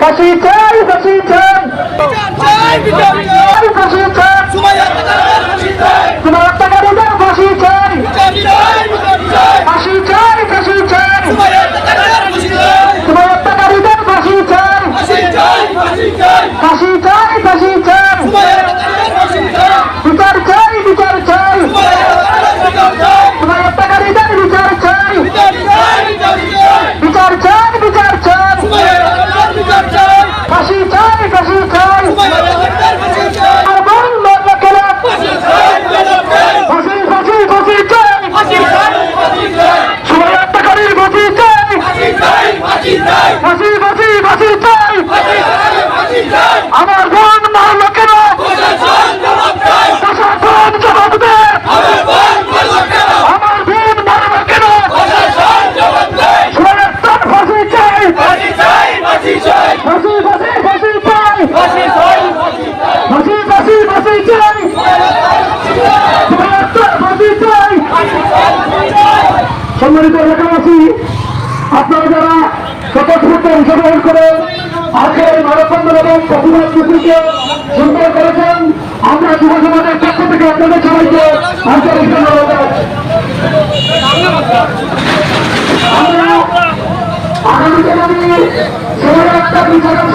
ফাঁসি চাই ফাঁসি চান ফাঁসি চান তোমার হত্যাকারীদের ফাঁসি চাই ফাঁসি চাই ফাঁসি চান তোমার হত্যাকারীদের ফাঁসি চাই ফাঁসি চাই ফাঁসি চান বিচার চাই বিচার চাই তোমার হত্যা সম্মানিত এলাকাবাসী, আপনারা যারা স্বতঃস্ফূর্ত অংশগ্রহণ করে আজকের মানববন্ধন এবং প্রতিবাদ মিছিলকে সুন্দর করেছেন, আমরা যুব সমাজের পক্ষ থেকে আপনাদের সবাইকে আন্তরিক ধন্যবাদ আমরা আগামী দিনে আমি ষোলো একটা বিচারক